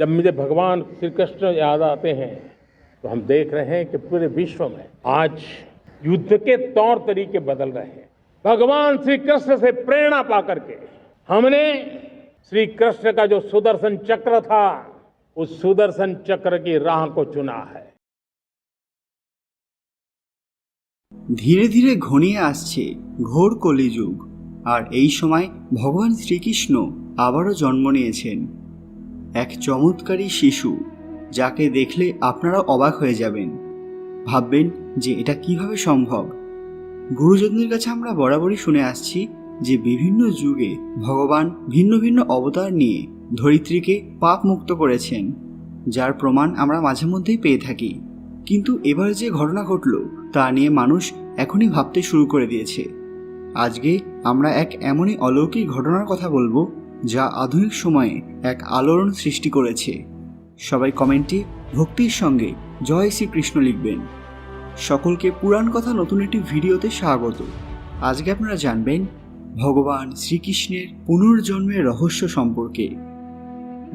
जब मुझे भगवान श्री कृष्ण याद आते हैं तो हम देख रहे हैं कि पूरे विश्व में आज युद्ध के तौर तरीके बदल रहे हैं भगवान श्री कृष्ण से प्रेरणा पा करके हमने श्री कृष्ण का जो सुदर्शन चक्र था उस सुदर्शन चक्र की राह को चुना है ধীরে ধীরে ঘনিয়ে আসছে ঘোর কলিযুগ আর এই সময় ভগবান শ্রীকৃষ্ণ আবারও জন্ম নিয়েছেন এক চমৎকারী শিশু, যাকে দেখলে আপনারা অবাক হয়ে যাবেন। ভাববেন যে এটা কীভাবে সম্ভব? গুরুজনদের কাছে আমরা বরাবরই শুনে আসছি যে বিভিন্ন যুগে ভগবান ভিন্ন ভিন্ন অবতার নিয়ে ধরিত্রীকে পাপ মুক্ত করেছেন, যার প্রমাণ আমরা মাঝে মধ্যেই পেয়ে থাকি। কিন্তু এবার যে ঘটনা ঘটল, তা নিয়ে মানুষ এখনই ভাবতে শুরু করে দিয়েছে। আজকে আমরা এক এমনই অলৌকিক ঘটনার কথা বলব যা আধুনিক সময়ে এক আলোড়ন সৃষ্টি করেছে। সবাই কমেন্টে ভক্তির সঙ্গে জয় শ্রীকৃষ্ণ লিখবেন। সকলকে পুরাণ কথা নতুন একটি ভিডিওতে স্বাগত। আজকে আপনারা জানবেন ভগবান শ্রীকৃষ্ণের পুনর্জন্মের রহস্য সম্পর্কে।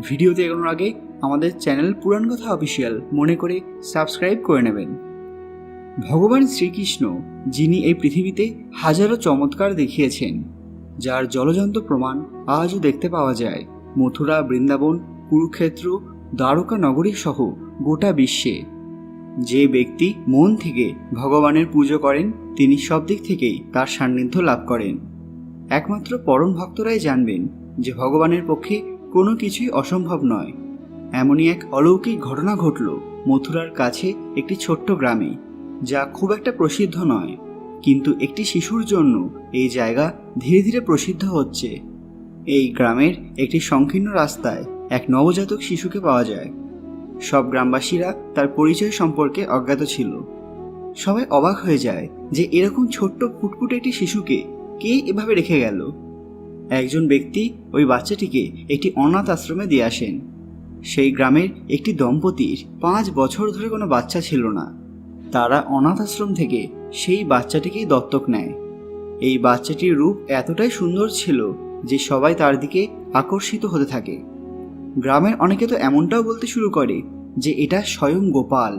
ভিডিওতে এগোনোর আগে আমাদের চ্যানেল পুরাণ কথা অফিসিয়াল মনে করে সাবস্ক্রাইব করে নেবেন। ভগবান শ্রীকৃষ্ণ, যিনি এই পৃথিবীতে হাজারো চমৎকার দেখিয়েছেন যার জলজন্ত প্রমাণ আজও দেখতে পাওয়া যায়। মথুরা, বৃন্দাবন, কুরুক্ষেত্র, দ্বারকা নগরী সহ গোটা বিশ্বে। যে ব্যক্তি মন থেকে ভগবানের পুজো করেন, তিনি সব দিক থেকেই তার সান্নিধ্য লাভ করেন। একমাত্র পরম ভক্তরাই জানবেন যে ভগবানের পক্ষে কোনো কিছুই অসম্ভব নয়। এমনই এক অলৌকিক ঘটনা ঘটল মথুরার কাছে একটি ছোট্ট গ্রামে, যা খুব একটা প্রসিদ্ধ নয়। কিন্তু একটি শিশুর জন্য এই জায়গা ধীরে ধীরে প্রসিদ্ধ হচ্ছে। এই গ্রামের একটি সংকীর্ণ রাস্তায় এক নবজাতক শিশুকে পাওয়া যায়। সব গ্রামবাসীরা তার পরিচয় সম্পর্কে অজ্ঞাত ছিল। সবাই অবাক হয়ে যায় যে এরকম ছোট্ট ফুটফুটে একটি শিশুকে কে এভাবে রেখে গেল। একজন ব্যক্তি ওই বাচ্চাটিকে একটি অনাথ আশ্রমে দিয়ে আসেন। সেই গ্রামের একটি দম্পতির পাঁচ বছর ধরে কোনো বাচ্চা ছিল না। তারা অনাথ আশ্রম থেকে সেই বাচ্চাটিকেই দত্তক নেয়। এই বাচ্চাটির রূপ এতটাই সুন্দর ছিল যে সবাই তার দিকে আকর্ষিত হতে থাকে। গ্রামের অনেকে তো এমনটাও বলতে শুরু করে যে এটা স্বয়ং গোপাল,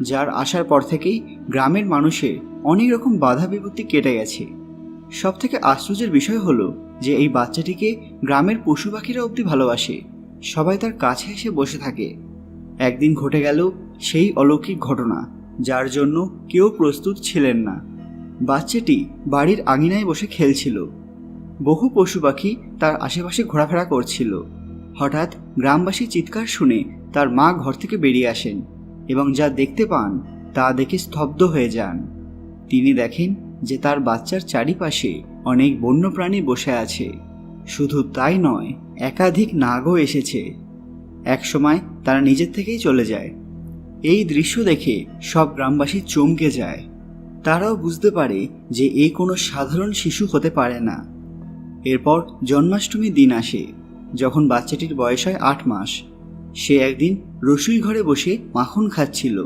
যার আসার পর থেকেই গ্রামের মানুষের অনেক রকম বাধা বিপত্তি কেটে গেছে। সব থেকে আশ্চর্যের বিষয় হলো যে এই বাচ্চাটিকে গ্রামের পশু পাখিরা অবধি ভালোবাসে, সবাই তার কাছে এসে বসে থাকে। একদিন ঘটে গেল সেই অলৌকিক ঘটনা। যার জন্য কেউ প্রস্তুত ছিলেন না। বাচ্চাটি বাড়ির আঙিনায় বসে খেলছিল। বহু পশু পাখি তার আশেপাশে ঘোরাফেরা করছিল। হঠাৎ গ্রামবাসী চিৎকার শুনে তার মা ঘর থেকে বেরিয়ে আসেন এবং যা দেখতে পান তা দেখে স্তব্ধ হয়ে যান। তিনি দেখেন যে তার বাচ্চার চারিপাশে অনেক বন্যপ্রাণী বসে আছে। শুধু তাই নয়, একাধিক নাগও এসেছে। একসময় তারা নিজের থেকেই চলে যায়। এই দৃশ্য দেখে সব গ্রামবাসী চমকে যায়। তারাও বুঝতে পারে যে এই কোনো সাধারণ শিশু হতে পারে না। এরপর জন্মাষ্টমীর দিন আসে, যখন বাচ্চাটির বয়স হয় আট মাস। সে একদিন রসুই ঘরে বসে মাখন খাচ্ছিল।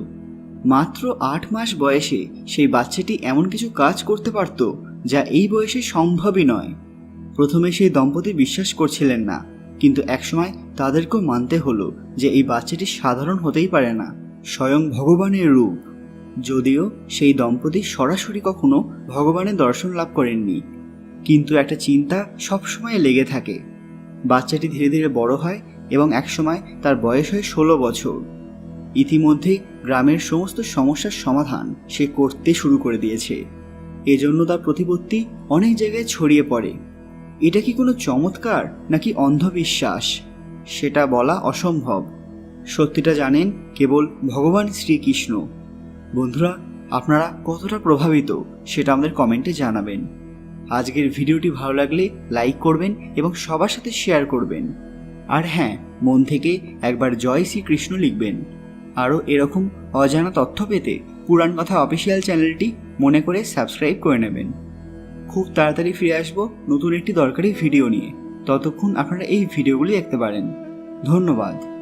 মাত্র আট মাস বয়সে সেই বাচ্চাটি এমন কিছু কাজ করতে পারত যা এই বয়সে সম্ভবই নয়। প্রথমে সেই দম্পতি বিশ্বাস করছিলেন না, কিন্তু একসময় তাদেরকেও মানতে হলো যে এই বাচ্চাটি সাধারণ হতেই পারে না। স্বয়ং ভগবানের রূপ। যদিও সেই দম্পতি সরাসরি কখনো ভগবানের দর্শন লাভ করেননি। কিন্তু একটা চিন্তা সবসময় লেগে থাকে। বাচ্চাটি ধীরে ধীরে বড় হয় এবং একসময় তার বয়স হয় ষোলো বছর। ইতিমধ্যে গ্রামের সমস্ত সমস্যার সমাধান সে করতে শুরু করে দিয়েছে। এজন্য তার প্রতিপত্তি অনেক জায়গায় ছড়িয়ে পড়ে। এটা কি কোনো চমৎকার নাকি অন্ধবিশ্বাস? সেটা বলা অসম্ভব। সত্যিটা জানেন কেবল ভগবান শ্রীকৃষ্ণ। বন্ধুরা, আপনারা কতটা প্রভাবিত সেটা আমাদের কমেন্টে জানাবেন। আজকের ভিডিওটি ভালো লাগলে লাইক করবেন এবং সবার সাথে শেয়ার করবেন। আর হ্যাঁ মন থেকে একবার জয় শ্রীকৃষ্ণ লিখবেন। আরও এরকম অজানা তথ্য পেতে পুরাণ কথা অফিসিয়াল চ্যানেলটি মনে করে সাবস্ক্রাইব করে নেবেন। খুব তাড়াতাড়ি ফিরে আসব নতুন একটি দরকারি ভিডিও নিয়ে। ততক্ষণ আপনারা এই ভিডিওগুলি দেখতে পারেন। ধন্যবাদ।